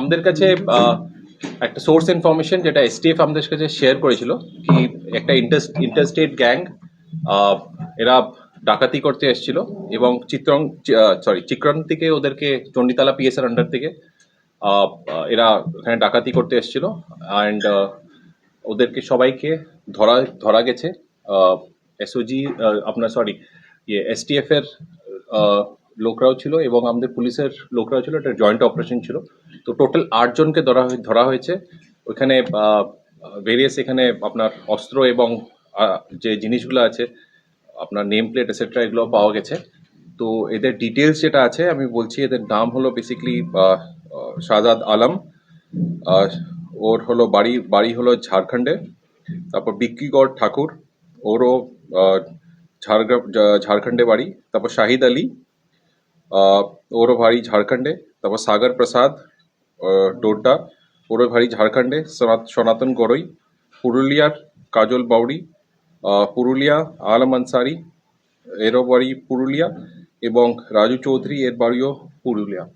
আমাদের কাছে একটা সোর্স ইনফরমেশন যেটা এসটিএফ আমাদের কাছে শেয়ার করেছিল, কি একটা ইন্টার ইন্টারস্টেট গ্যাং এরা ডাকাতি করতে এসেছিল এবং চিত্রং সরি চিক্রন থেকে ওদেরকে চণ্ডীতলা পিএসআর আন্ডার থেকে এরা এখানে ডাকাতি করতে এসেছিল অ্যান্ড ওদেরকে সবাইকে ধরা ধরা গেছে এসওজি আপনার সরি ইয়ে এসটিএফ এর লোকরাও ছিল এবং আমাদের পুলিশের লোকরাও ছিল, এটা জয়েন্ট অপারেশন ছিল। তো টোটাল আটজনকে ধরা ধরা হয়েছে। ওইখানে ভেরিয়াস এখানে আপনার অস্ত্র এবং যে জিনিসগুলো আছে, আপনার নেম প্লেট এসেট্রা এগুলো পাওয়া গেছে। তো এদের ডিটেলস যেটা আছে, আমি বলছি, এদের নাম হলো বেসিকলি শাহজাদ আলম। ওর হলো বাড়ি বাড়ি হলো ঝাড়খণ্ডে। তারপর বিক্কিগড় ঠাকুর। ওরও ঝাড়গ্রাম ঝাড়খণ্ডে বাড়ি। তারপর শাহিদ আলী। ওরও বাড়ি ঝাড়খণ্ডে। তারপর সাগর প্রসাদ। ডোডা ওরও বাড়ি ঝাড়খণ্ডে, সনাত- সনাতন গড়ই পুরুলিয়ার কাজল বাউরি পুরুলিয়া আলম আনসারি এরও বাড়ি পুরুলিয়া এবং রাজু চৌধুরী এর বাড়িও পুরুলিয়া।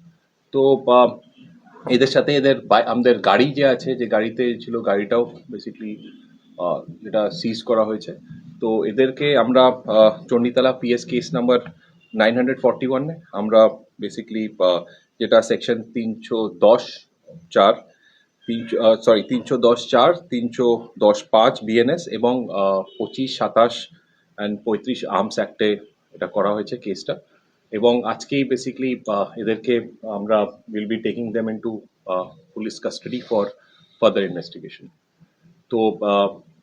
তো এদের সাথে এদের আমাদের গাড়ি যে আছে, যে গাড়িতে ছিল গাড়িটাও বেসিকলি যেটা সিজ করা হয়েছে। তো, এদেরকে আমরা Chanditala PS case number nine hundred ওয়ানে আমরা বেসিকলি যেটা সেকশন তিনশো দশ চার, তিনশো সরি তিনশো দশ চার, তিনশো দশ পাঁচ বিএনএস এবং পঁচিশ, সাতাশ অ্যান্ড পঁয়ত্রিশ আর্মস অ্যাক্টে এটা করা হয়েছে কেসটা এবং আজকেই বেসিকলি এদেরকে আমরা will be taking them into police custody for further investigation তো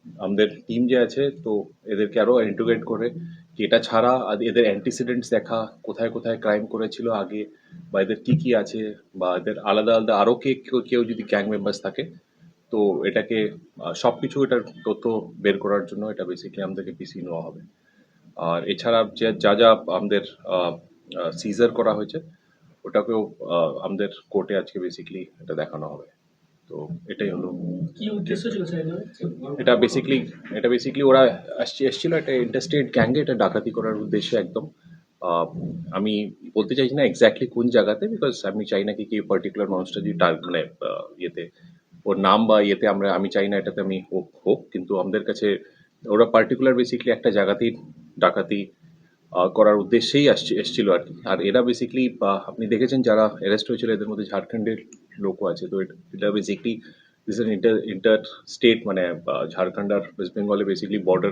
আমাদের টিম যে আছে তো এদেরকে আরও ইন্টিগ্রেট করে কি এটা ছাড়া এদের অ্যান্টিসিডেন্টস দেখা কোথায় কোথায় ক্রাইম করেছিল আগে বা এদের কি কি আছে বা এদের আলাদা আলাদা আরও কে কেউ যদি গ্যাং মেম্বার্স থাকে তো এটাকে আহ, সবকিছু এটার তথ্য বের করার জন্য এটা বেসিক্যালি আমাদেরকে পিসি নেওয়া হবে। আর এছাড়া যে যা যা আমাদের সিজার করা হয়েছে ওটাকেও আমাদের কোর্টে আজকে বেসিক্যালি এটা দেখানো হবে। তো এটাই হলো। কি উদ্দেশ্য ছিল এটা বেসিক্যালি এটা বেসিক্যালি ওরা আসছে এসেছিল একটা ইন্টারস্টেট গ্যাঙ্গে এটা ডাকাতি করার উদ্দেশ্যে একদম। আমি বলতে চাইছি না এক্স্যাক্টলি কোন জায়গাতে বিকজ আমি চাই না কি কি পার্টিকুলার মানুষটা যদি মানে ইয়েতে ওর নাম বা ইয়েতে আমরা আমি চাই না এটাতে আমি হোক হোক কিন্তু আমাদের কাছে ওরা পার্টিকুলার বেসিক্যালি একটা জায়গাতেই ডাকাতি করার উদ্দেশ্যেই আসছে, এসেছিল আর কি। আর এরা বেসিক্যালি আপনি দেখেছেন যারা অ্যারেস্ট হয়েছিল, এদের মধ্যে ঝাড়খণ্ডের লোকও আছে। তো এটা- basically this an inter inter state মানে ঝাড়খণ্ড আর ওয়েস্ট বেঙ্গলে বেসিক্যালি বর্ডার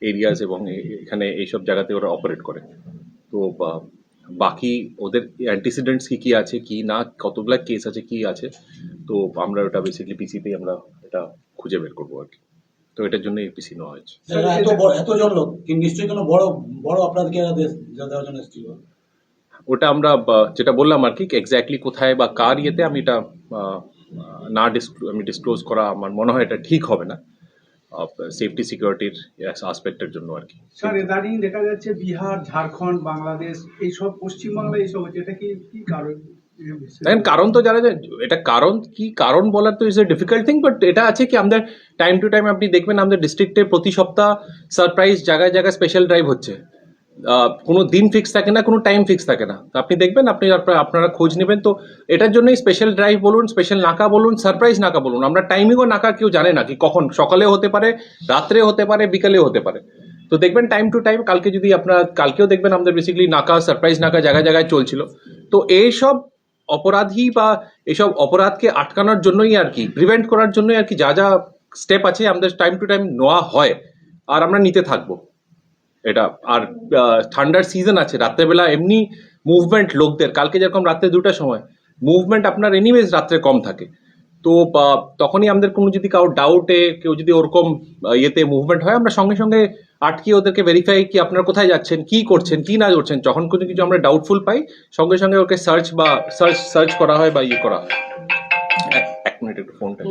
এরিয়াস এবং এখানে এইসব জায়গাতে ওরা অপারেট করে। তো বাকি ওদের অ্যান্টিসিডেন্টস কী কী আছে, কি না, কতগুলা কেস আছে, কি আছে, তো আমরা ওটা বেসিক্যালি পিসিতেই আমরা এটা খুঁজে বের করব আর কি। তো এটার জন্য এই পিসি নেওয়া হয়েছে। এত বড় এতজন লোক কিন্তু নিশ্চয়ই কোনো বড় বড় অপরাধকে দেওয়ার জন্য এসেছিল? ওটা আমরা যেটা বললাম আর কি এক্স্যাক্টলি কোথায় বা কার ইয়েতে আমি এটা আহ, না ডিসক্লো আমি ডিসক্লোজ করা আমার মনে হয় এটা ঠিক হবে না। সেফটি সিকিউরিটির আসপেক্টের জন্য আর কি। স্যার ইদানিং দেখা যাচ্ছে বিহার ঝাড়খণ্ড বাংলাদেশ এইসব পশ্চিমবাংলা এইসব হচ্ছে এটা কি কি কারণ? দেখেন, কারণ তো যারা এটা কারণ, কি কারণ বলার তো is a difficult thing but এটা আছে কি, আমাদের টাইম টু টাইম আপনি দেখবেন আমাদের ডিস্ট্রিক্টে প্রতি সপ্তাহ সারপ্রাইজ জায়গায় জায়গায় স্পেশাল ড্রাইভ হচ্ছে। কোনো দিন ফিক্স থাকে না, কোনো টাইম ফিক্স থাকে না। আপনি দেখবেন, আপনি আপনারা- খোঁজ নেবেন, তো এটার জন্যই স্পেশাল ড্রাইভ বলুন স্পেশাল নাকা বলুন সারপ্রাইজ নাকা বলুন। আমরা টাইমিংও নাকা কেউ জানে না কি কখন, সকালে হতে পারে, রাত্রে হতে পারে বিকালেও হতে পারে। তো দেখবেন টাইম টু টাইম কালকে যদি আপনার, কালকেও দেখবেন আমাদের বেসিক্যালি নাকা সারপ্রাইজ নাকা জায়গায় জায়গায় চলছিল। তো এইসব অপরাধী বা এসব অপরাধকে আটকানোর জন্যই আর কি প্রিভেন্ট করার জন্যই আর কি যা যা স্টেপ আছে আমাদের টাইম টু টাইম নেওয়া হয় আর আমরা নিতে থাকব। এটা আর ঠান্ডার সিজন আছে, রাত্রেবেলা এমনি মুভমেন্ট লোকদের, কালকে যেরকম রাত্রে দুটার সময় মুভমেন্ট আপনার এনিওয়েজ রাত্রে কম থাকে। তো তখনই আমাদের কোনো যদি কারও ডাউটে কেউ যদি ওরকম ইয়েতে মুভমেন্ট হয়, আমরা সঙ্গে সঙ্গে আটকে ওদেরকে ভেরিফাই কি আপনারা কোথায় যাচ্ছেন, কি করছেন, কি না করছেন, যখন কোনো কিছু আমরা ডাউটফুল পাই, সঙ্গে সঙ্গে ওকে সার্চ বা সার্চ সার্চ করা হয় বা ইয়ে করা হয় এক- মিনিট একটু ফোনটা।